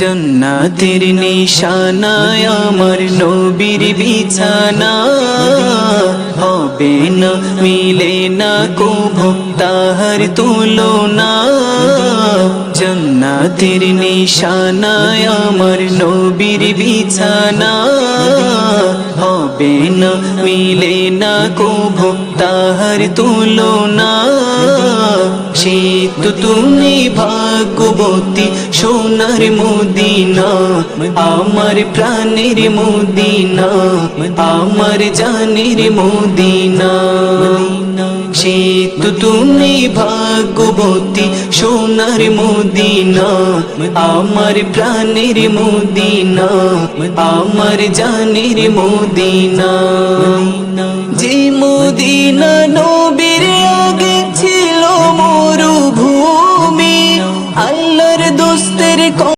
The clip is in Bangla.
জন্নাতের নিশানায় আমার নবীর বিছানা। হবে না, মিলে না কভু তাহার তুলনা। জন্নাতের নিশানায় আমার নবীর বিছানা। হবে না, মিলে না কভু তাহার তুলনা। শীত তুমি ভাগ্যবতী, সোনার মুদিনা, আমার প্রাণের মুদিনা, আমার জানের মুদিনা। শীত তুমি ভাগ্যবতী, সোনার মুদিনা, আমার প্রাণের মুদিনা, আমার জানের মুদিনা। যে আগে দোস্তের